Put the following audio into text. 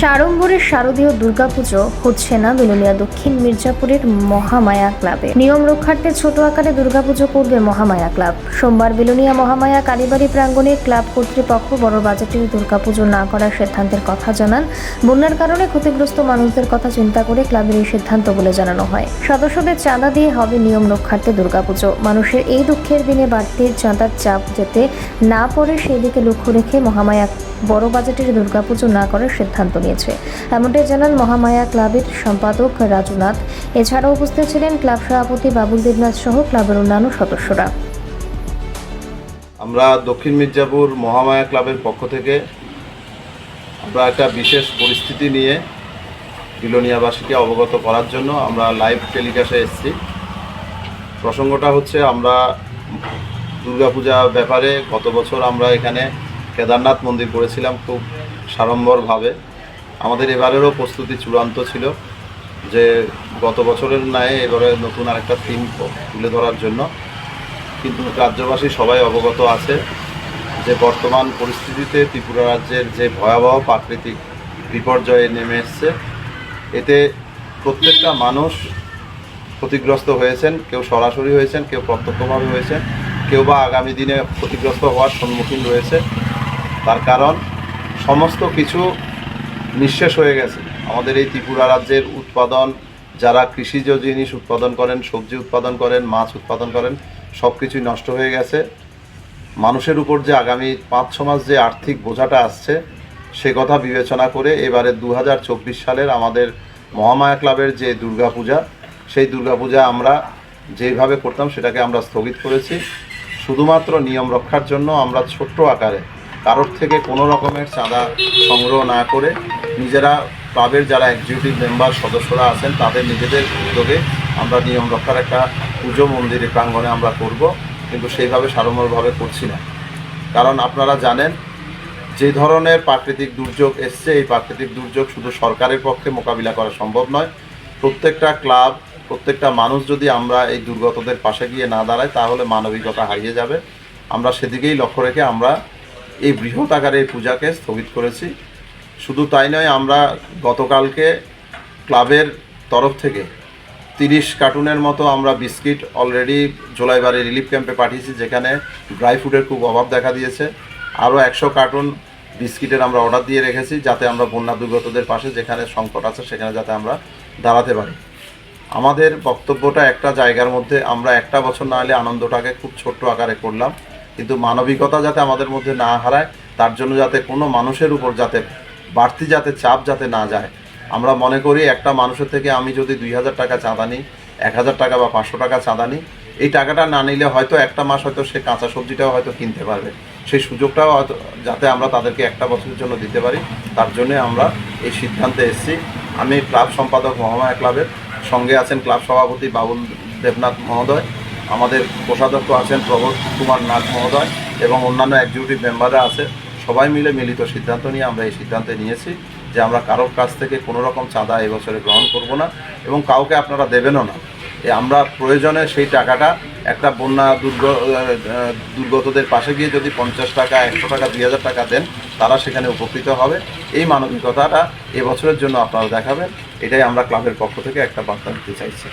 সাড়ম্বরের শারদীয় দুর্গাপুজো হচ্ছে না বিলোনিয়া দক্ষিণ মির্জাপুরের মহামায়া ক্লাবে। নিয়ম রক্ষার্থে ছোট আকারে দুর্গাপুজো করবে মহামায়া ক্লাব। সোমবার বিলোনিয়া মহামায়া কালীবাড়ি প্রাঙ্গণে ক্লাব কর্তৃপক্ষ বড় বাজেটের দুর্গাপুজো না করার সিদ্ধান্তের কথা জানান। বন্যার কারণে ক্ষতিগ্রস্ত মানুষদের কথা চিন্তা করে ক্লাবের এই সিদ্ধান্ত বলে জানানো হয়। সদস্যদের চাঁদা দিয়ে হবে নিয়ম রক্ষার্থে দুর্গাপুজো। মানুষের এই দুঃখের দিনে বাড়তি চাঁদার চাপ যেতে না পড়ে, সেই দিকে লক্ষ্য রেখে মহামায়া বড় বাজেটের দুর্গাপুজো না করার সিদ্ধান্ত নিয়েছে এমনটাই জানান মহামায়া ক্লাবের সম্পাদক রাজুনাথ এছাড়াও উপস্থিত ছিলেন ক্লাব সভাপতি বাবুল দেবনাথ সহ ক্লাবের অন্যান্য সদস্যরা। আমরা দক্ষিণ মির্জাপুর মহামায়া ক্লাবের পক্ষ থেকে আমরা একটা বিশেষ পরিস্থিতি নিয়ে বিলোনিয়াবাসীকে অবগত করার জন্য আমরা লাইভ টেলিকাস্টে এসেছি। প্রসঙ্গটা হচ্ছে আমরা দুর্গাপূজা ব্যাপারে গত বছর আমরা এখানে কেদারনাথ মন্দির করেছিলাম খুব সাড়ম্বরভাবে। আমাদের এবারেরও প্রস্তুতি চূড়ান্ত ছিল যে গত বছরের ন্যায় এবারে নতুন আরেকটা থিম তুলে ধরার জন্য। কিন্তু রাজ্যবাসী সবাই অবগত আছে যে বর্তমান পরিস্থিতিতে ত্রিপুরা রাজ্যের যে ভয়াবহ প্রাকৃতিক বিপর্যয়ে নেমে এসছে, এতে প্রত্যেকটা মানুষ ক্ষতিগ্রস্ত হয়েছেন, কেউ সরাসরি হয়েছেন, কেউ প্রত্যক্ষভাবে হয়েছেন, কেউ বা আগামী দিনে ক্ষতিগ্রস্ত হওয়ার সম্মুখীন রয়েছে। তার কারণ, সমস্ত কিছু নিঃশেষ হয়ে গেছে। আমাদের এই ত্রিপুরা রাজ্যের উৎপাদন, যারা কৃষিজ জিনিস উৎপাদন করেন, সবজি উৎপাদন করেন, মাছ উৎপাদন করেন সব কিছুই নষ্ট হয়ে গেছে। মানুষের উপর যে আগামী পাঁচ, ছ মাস যে আর্থিক বোঝাটা আসছে, সে কথা বিবেচনা করে এবারে দু হাজার চব্বিশ সালের আমাদের মহামায়া ক্লাবের যে দুর্গাপূজা, সেই দুর্গাপূজা আমরা যেভাবে করতাম সেটাকে আমরা স্থগিত করেছি। শুধুমাত্র নিয়ম রক্ষার জন্য আমরা ছোট্ট আকারে কারোর থেকে কোনো রকমের চাঁদা সংগ্রহ না করে নিজেরা ক্লাবের যারা এক্সিকিউটিভ মেম্বার সদস্যরা আছেন, তাদের নিজেদের উদ্যোগে আমরা নিয়ম রক্ষার একটা পুজো মন্দিরের প্রাঙ্গণে আমরা করব, কিন্তু সেইভাবে সারমরভাবে করছি না। কারণ আপনারা জানেন, যে ধরনের প্রাকৃতিক দুর্যোগ এসছে, এই প্রাকৃতিক দুর্যোগ শুধু সরকারের পক্ষে মোকাবিলা করা সম্ভব নয়। প্রত্যেকটা ক্লাব, প্রত্যেকটা মানুষ যদি আমরা এই দুর্গতদের পাশে গিয়ে না দাঁড়াই তাহলে মানবিকতা হারিয়ে যাবে। আমরা সেদিকেই লক্ষ্য রেখে আমরা এই বৃহৎ আকারে এই পূজাকে স্থগিত করেছি। শুধু তাই নয়, আমরা গতকালকে ক্লাবের তরফ থেকে তিরিশ কার্টুনের মতো আমরা বিস্কিট অলরেডি জোলাইবাড়ি রিলিফ ক্যাম্পে পাঠিয়েছি, যেখানে ড্রাই ফ্রুটের খুব অভাব দেখা দিয়েছে। আরও একশো কার্টুন বিস্কিটের আমরা অর্ডার দিয়ে রেখেছি, যাতে আমরা বন্যা দুর্গতদের পাশে যেখানে সংকট আছে সেখানে যাতে আমরা দাঁড়াতে পারি। আমাদের বক্তব্যটা একটা জায়গার মধ্যে আমরা একটা বছর না হলে আনন্দটাকে খুব ছোট্ট আকারে করলাম। কিন্তু মানবিকতা যাতে আমাদের মধ্যে না হারায়, তার জন্য যাতে কোনো মানুষের উপর যাতে বাড়তি যাতে চাপ যাতে না যায়, আমরা মনে করি একটা মানুষের থেকে আমি যদি দুই হাজার টাকা চাঁদা নিই, এক হাজার টাকা বা পাঁচশো টাকা চাঁদা নিই, এই টাকাটা না নিলে হয়তো একটা মাস হয়তো সে কাঁচা সবজিটাও হয়তো কিনতে পারবে। সেই সুযোগটাও হয়তো যাতে আমরা তাদেরকে একটা বছরের জন্য দিতে পারি, তার জন্যে আমরা এই সিদ্ধান্তে এসেছি। আমি ক্লাব সম্পাদক মহামায়া ক্লাবের সঙ্গে আছেন ক্লাব সভাপতি বাবুল দেবনাথ মহোদয়। আমাদের কোষাধ্যক্ষ আছেন প্রবোধ কুমার নাথ মহোদয় এবং অন্যান্য এক্সিকিউটিভ মেম্বাররা আছে। সবাই মিলে মিলিত সিদ্ধান্ত নিয়ে আমরা এই সিদ্ধান্তে নিয়েছি যে আমরা কারোর কাছ থেকে কোনো রকম চাঁদা এবছরে গ্রহণ করব না এবং কাউকে আপনারা দেবেনও না। আমরা প্রয়োজনে সেই টাকাটা একটা বন্যা দুর্গ দুর্গতদের পাশে গিয়ে যদি পঞ্চাশ টাকা, একশো টাকা, দুই হাজার টাকা দেন, তারা সেখানে উপকৃত হবে। এই মানবিকতাটা এবছরের জন্য আপনারা দেখাবেন। এটাই আমরা ক্লাবের পক্ষ থেকে একটা বার্তা দিতে চাইছি।